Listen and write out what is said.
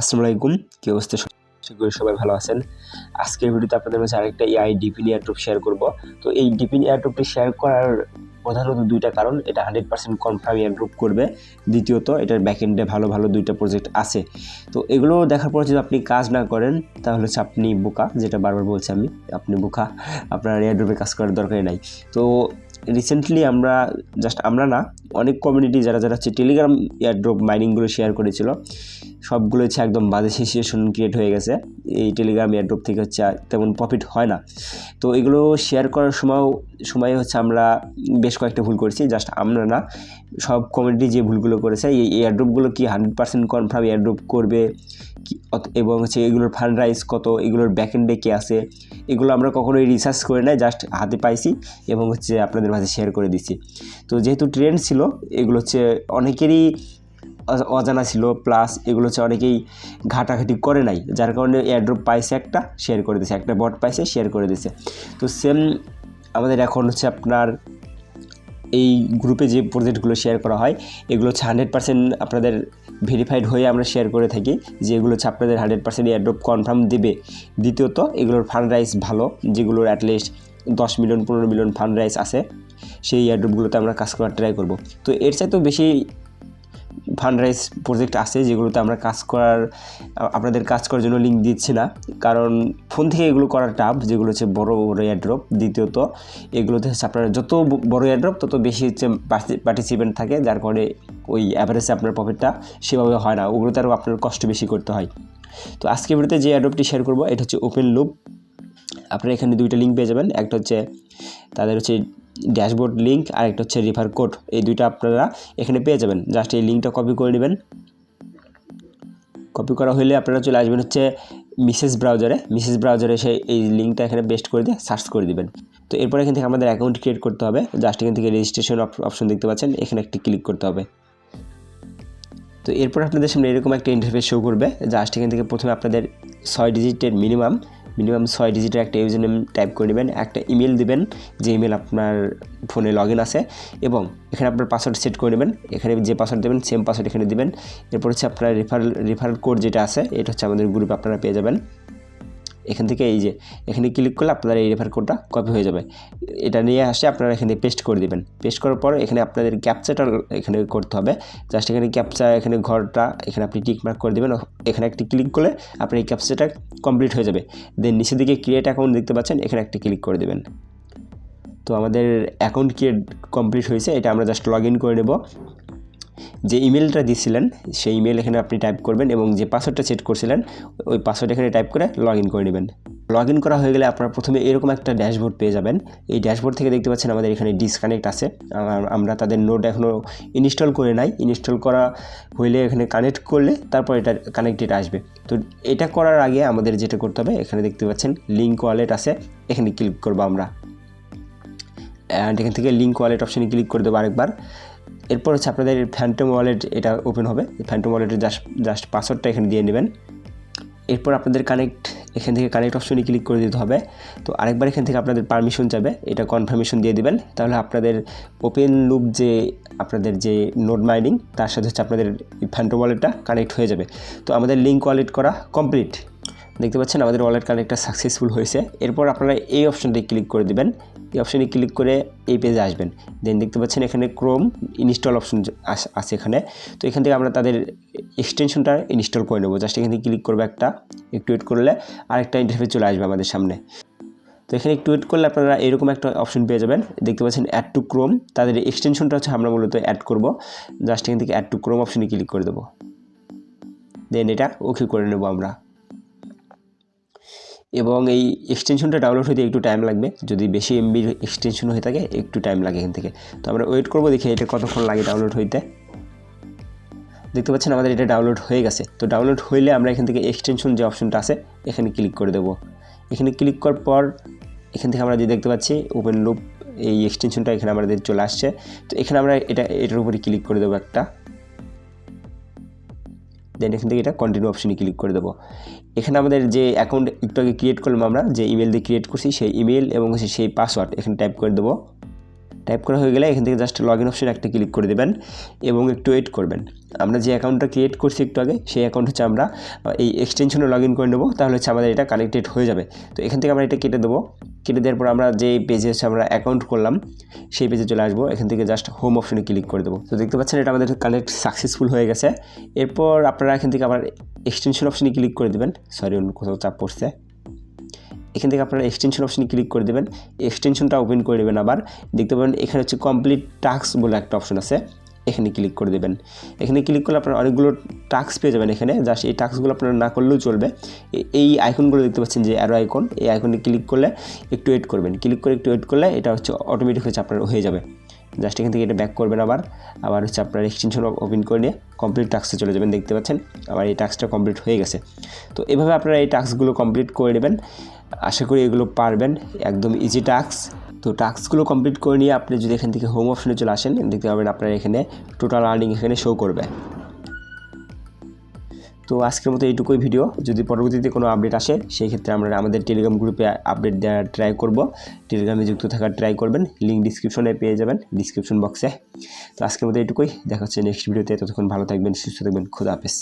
আসসালামু আলাইকুম কি অবস্থা? সবাই ভালো আছেন। আজকের ভিডিওতে আপনাদের মাঝে আরেকটা এআই ডিপিন এয়ারট্রপ শেয়ার করব। তো এই ডিপিন এয়ারট্রপটি শেয়ার করার প্রধানত দুইটা কারণ, এটা হান্ড্রেড পার্সেন্ট কনফার্ম এয়ারড্রপ করবে। দ্বিতীয়ত, এটার ব্যাকএন্ডে ভালো ভালো দুইটা প্রজেক্ট আছে। তো এগুলো দেখার পর যদি আপনি কাজ না করেন, তাহলে হচ্ছে আপনি বোকা, যেটা বারবার বলছি আমি, আপনি বোকা। আপনার এয়ারড্রপে কাজ করার দরকারই নাই। তো রিসেন্টলি আমরা জাস্ট আমরা না, অনেক কমিউনিটি যারা যারা হচ্ছে টেলিগ্রাম এয়ারড্রপ মাইনিংগুলো শেয়ার করেছিল, সবগুলো হচ্ছে একদম বাজে সিচুয়েশন ক্রিয়েট হয়ে গেছে। এই টেলিগ্রাম এয়ারড্রপ থেকে হচ্ছে তেমন প্রফিট হয় না। তো এগুলো শেয়ার করার সময়ও, সময় হচ্ছে আমরা বেশ কয়েকটা ভুল করেছি জাস্ট আমরা না, সব কমিউনিটি যে ভুলগুলো করেছে, এই এয়ারড্রপগুলো কি হান্ড্রেড পার্সেন্ট কনফার্ম এয়ারড্রপ করবে? এবং হচ্ছে এগুলোর ফান্ড রাইজ কত, এগুলোর ব্যাকএন্ডে কে আছে, এগুলো আমরা কখনোই রিসার্চ করে নাই জাস্ট হাতে পাইছি এবং হচ্ছে আপনাদের মাঝে শেয়ার করে দিচ্ছি। তো যেহেতু ট্রেন্ড ছিল, এগুলো হচ্ছে অনেকেরই অজানা ছিল প্লাস এগুলো হচ্ছে অনেকেই ঘাটাঘাটি করে নাই, যার কারণে এয়ারড্রপ পাইছে একটা শেয়ার করে দিছে, একটা বট পাইছে শেয়ার করে দিছে। তো সেম আমাদের এখন হচ্ছে আপনার এই গ্রুপে যে প্রজেক্টগুলো শেয়ার করা হয়, এগুলো হচ্ছে হান্ড্রেড পার্সেন্ট আপনাদের ভেরিফাইড হয়ে আমরা শেয়ার করে থাকি, যে এগুলো হচ্ছে আপনাদের হান্ড্রেড পার্সেন্ট এয়ারড্রপ কনফার্ম দেবে। দ্বিতীয়ত, এগুলোর ফান্ড রাইস ভালো, যেগুলোর অ্যাটলিস্ট দশ মিলিয়ন পনেরো মিলিয়ন ফান্ড রাইস আছে, সেই এয়ারড্রপগুলোতে আমরা কাজ করার ট্রাই করব। তো এর চাইতেও বেশি ফান্ড রাইজ প্রজেক্ট আছে, যেগুলোতে আমরা কাজ করার, আপনাদের কাজ করার জন্য লিঙ্ক দিচ্ছি না। কারণ ফোন থেকে এগুলো করা টাফ, যেগুলো হচ্ছে বড় বড় এয়ারড্রপ দ্বিতীয়ত এগুলোতে হচ্ছে আপনার যত বড় এয়ারড্রপ তত বেশি হচ্ছে পার্টিসিপেন্ট থাকে, যার কারণে ওই অ্যাভারেজে আপনার প্রফিটটা সেভাবে হয় না। ওগুলোতে আরও আপনার কষ্ট বেশি করতে হয়। তো আজকে ভিডিওতে যে অ্যাড্রপটি শেয়ার করব, এটা হচ্ছে ওপেন লুপ আপনারা এখানে দুইটা লিঙ্ক পেয়ে যাবেন। একটা হচ্ছে তাদের হচ্ছে ড্যাশবোর্ড লিঙ্ক আর একটা হচ্ছে রিফার কোড। এই দুইটা আপনারা এখানে পেয়ে যাবেন। জাস্ট এই লিঙ্কটা কপি করে নেবেন। কপি করা হলে আপনারা চলে আসবেন হচ্ছে মিসেস ব্রাউজারে। মিসেস ব্রাউজারে এসে এই লিঙ্কটা এখানে বেস্ট করে দিয়ে সার্চ করে দিবেন। তো এরপর এখান থেকে আমাদের অ্যাকাউন্ট ক্রিয়েট করতে হবে। জাস্ট এখান থেকে রেজিস্ট্রেশন অপশন দেখতে পাচ্ছেন। এখানে একটি ক্লিক করতে হবে। তো এরপর আপনাদের সামনে এরকম একটা ইন্টারফেস শো করবে। জাস্ট এখান থেকে প্রথমে আপনাদের ছয় ডিজিটের মিনিমাম মিনিমাম ছয় ডিজিটের একটা ইউজার নেম টাইপ করে নেবেন, একটা ইমেল দেবেন, যে ইমেল আপনার ফোনে লগ ইন আছে, এবং এখানে আপনার পাসওয়ার্ড সেট করে নেবেন, এখানে যে পাসওয়ার্ড দেবেন সেম পাসওয়ার্ড এখানে দেবেন। এরপর হচ্ছে আপনার রেফারেল রেফারেল কোড যেটা আছে, এটা হচ্ছে আমাদের গ্রুপে আপনারা পেয়ে যাবেন। এখান থেকে এই যে, এখানে ক্লিক করলে আপনার এই রেফার কোডটা কপি হয়ে যাবে। এটা নিয়ে আসে আপনারা এখানে পেস্ট করে দিবেন। পেস্ট করার পর এখানে আপনাদের ক্যাপচাটা এখানে করতে হবে। জাস্ট এখানে ক্যাপচা এখানে ঘরটা, এখানে আপনি টিক মার্ক করে দেবেন। এখানে একটি ক্লিক করলে আপনার এই ক্যাপচাটা কমপ্লিট হয়ে যাবে। দেন নিচের দিকে ক্রিয়েট অ্যাকাউন্ট দেখতে পাচ্ছেন, এখানে একটি ক্লিক করে দেবেন। তো আমাদের অ্যাকাউন্ট ক্রিয়েট কমপ্লিট হয়েছে। এটা আমরা জাস্ট লগ ইন করে নেব। যে ইমেলটা দিয়েছিলেন সেই ইমেল এখানে আপনি টাইপ করবেন এবং যে পাসওয়ার্ডটা সেট করছিলেন, ওই পাসওয়ার্ড এখানে টাইপ করে লগ করে নেবেন। লগ ইন করা হয়ে গেলে আপনারা প্রথমে এরকম একটা ড্যাশবোর্ড পেয়ে যাবেন। এই ড্যাশবোর্ড থেকে দেখতে পাচ্ছেন আমাদের এখানে ডিসকানেক্ট আছে। আম- আমরা তাদের নোট এখনও ইনস্টল করে নাই। ইনস্টল করা হইলে এখানে কানেক্ট করলে তারপর এটা কানেক্টেড আসবে। তো এটা করার আগে আমাদের যেটা করতে হবে, এখানে দেখতে পাচ্ছেন লিঙ্ক ওয়ালেট আছে। এখানে ক্লিক করব আমরা। অ্যান্ড এখান থেকে লিঙ্ক ওয়ালেট অপশানে ক্লিক করে দেবো আরেকবার। এরপর হচ্ছে আপনাদের ফ্যান্টম ওয়ালেট এটা ওপেন হবে। ফ্যান্টম ওয়ালেটের জাস্ট জাস্ট পাসওয়ার্ডটা এখানে দিয়ে নেবেন। এরপর আপনাদের কানেক্ট এখান থেকে কানেক্ট অপশনে ক্লিক করে দিতে হবে। তো আরেকবার এখান থেকে আপনাদের পারমিশন যাবে, এটা কনফার্মেশন দিয়ে দিবেন। তাহলে আপনাদের ওপেন লুপ যে, আপনাদের যে নোট মাইনিং তার সাথে হচ্ছে আপনাদের ফ্যান্টম ওয়ালেটটা কানেক্ট হয়ে যাবে। তো আমাদের লিঙ্ক ওয়ালেট করা কমপ্লিট দেখতে পাচ্ছেন আমাদের ওয়ালেট কানেক্টটা সাকসেসফুল হয়েছে। এরপর আপনারা এই অপশনটি ক্লিক করে দিবেন। এই অপশনে ক্লিক করে এই পেজে আসবেন। দেন দেখতে পাচ্ছেন এখানে ক্রোম ইনস্টল অপশন আছে এখানে। তো এখান থেকে আমরা তাদের এক্সটেনশনটা ইনস্টল করে নেব। জাস্ট এখান থেকে ক্লিক করব একটা, একটু ওয়েট করলে আরেকটা ইন্টারফেস চলে আসবে আমাদের সামনে। তো এখানে একটু ওয়েট করলে আপনারা এরকম একটা অপশন পেয়ে যাবেন। দেখতে পাচ্ছেন অ্যাড টু ক্রোম তাদের এক্সটেনশনটা হচ্ছে আমরা মূলত অ্যাড করব। জাস্ট এখান থেকে অ্যাড টু ক্রোম অপশনে ক্লিক করে দেবো। দেন এটা ওকে করে নেব আমরা। এবং এই এক্সটেনশনটা ডাউনলোড হতে একটু টাইম লাগবে। যদি বেশি এমবির এক্সটেনশন হয়ে থাকে, একটু টাইম লাগে এখান থেকে। তো আমরা ওয়েট করব, দেখি এটা কতক্ষণ লাগে ডাউনলোড হইতে। দেখতে পাচ্ছেন আমাদের এটা ডাউনলোড হয়ে গেছে। তো ডাউনলোড হইলে আমরা এখান থেকে এক্সটেনশন যে অপশনটা আছে, এখানে ক্লিক করে দেবো। এখানে ক্লিক করার পর এখান থেকে আমরা যে দেখতে পাচ্ছি ওপেন লুপ এই এক্সটেনশনটা এখানে আমাদের চলে আসছে। তো এখানে আমরা এটা, এটার উপরে ক্লিক করে দেবো একটা। দেন এখান থেকে এটা কন্টিনিউ অপশনে ক্লিক করে দেবো। এখানে আমাদের যে অ্যাকাউন্ট একটু আগে ক্রিয়েট করলাম আমরা, যে ইমেল দিয়ে ক্রিয়েট করছি, সেই ইমেল এবং সেই পাসওয়ার্ড এখানে টাইপ করে দেবো। টাইপ করা হয়ে গেলে এখান থেকে জাস্ট লগ ইন অপশন একটা ক্লিক করে দেবেন এবং একটু ওয়েট করবেন। আমরা যে অ্যাকাউন্টটা ক্রিয়েট করছি একটু আগে, সেই অ্যাকাউন্ট হচ্ছে আমরা এই এক্সটেনশনে লগ ইন করে নেব, তাহলে হচ্ছে আমাদের এটা কানেক্টেড হয়ে যাবে। তো এখান থেকে আমরা এটা কেটে দেবো। কেটে দেওয়ার পর আমরা যে পেজে হচ্ছে আমরা অ্যাকাউন্ট করলাম, সেই পেজে চলে আসব। এখান থেকে জাস্ট হোম অপশনে ক্লিক করে দেবো। তো দেখতে পাচ্ছেন এটা আমাদের কানেক্ট সাকসেসফুল হয়ে গেছে। এরপর আপনারা এখান থেকে আবার এক্সটেনশন অপশনে ক্লিক করে দেবেন। সরি অন্য কোথাও চাপ পড়ছে। এখান থেকে আপনারা এক্সটেনশন অপশনে ক্লিক করে দেবেন। এক্সটেনশনটা ওপেন করে দেবেন আবার। দেখতে পাবেন এখানে হচ্ছে কমপ্লিট টাস্ক বলে একটা অপশন আছে। এখানে ক্লিক করে দেবেন। এখানে ক্লিক করলে আপনারা অনেকগুলো টাস্ক পেয়ে যাবেন এখানে। জাস্ট এই টাস্কগুলো আপনারা না করলেও চলবে। এই আইকনগুলো দেখতে পাচ্ছেন যে অ্যারো আইকন এই আইকনে ক্লিক করলে একটু ওয়েট করবেন। ক্লিক করে একটু ওয়েট করলে এটা হচ্ছে অটোমেটিক হচ্ছে আপনার হয়ে যাবে। জাস্ট এখান থেকে এটা ব্যাক করবেন আবার। আবার হচ্ছে আপনার এক্সটেনশন ওপেন করে নিয়ে কমপ্লিট টাস্কে চলে যাবেন, দেখতে পাচ্ছেন? আবার এই টাস্কটা কমপ্লিট হয়ে গেছে। তো এভাবে আপনারা এই টাস্কগুলো কমপ্লিট করে নেবেন। আশা করি এগুলো পারবেন। একদম ইজি টাস্ক তো টাস্কগুলো কমপ্লিট করে নিয়ে আপনি যদি এখান থেকে হোম অপশনে চলে আসেন, দেখতে পাবেন আপনার এখানে টোটাল আর্নিং এখানে শো করবে। তো আজকের মতো এইটুকুই ভিডিও যদি পরবর্তীতে কোনো আপডেট আসে, সেই ক্ষেত্রে আমরা আমাদের টেলিগ্রাম গ্রুপে আপডেট দেওয়ার ট্রাই করব। টেলিগ্রামে যুক্ত থাকার ট্রাই করবেন। লিঙ্ক ডিসক্রিপশনে পেয়ে যাবেন ডিসক্রিপশন বক্সে তো আজকের মতো এইটুকুই। দেখা হচ্ছে নেক্সট ভিডিওতে ততক্ষণ ভালো থাকবেন, সুস্থ থাকবেন। খুদা হাফেজ।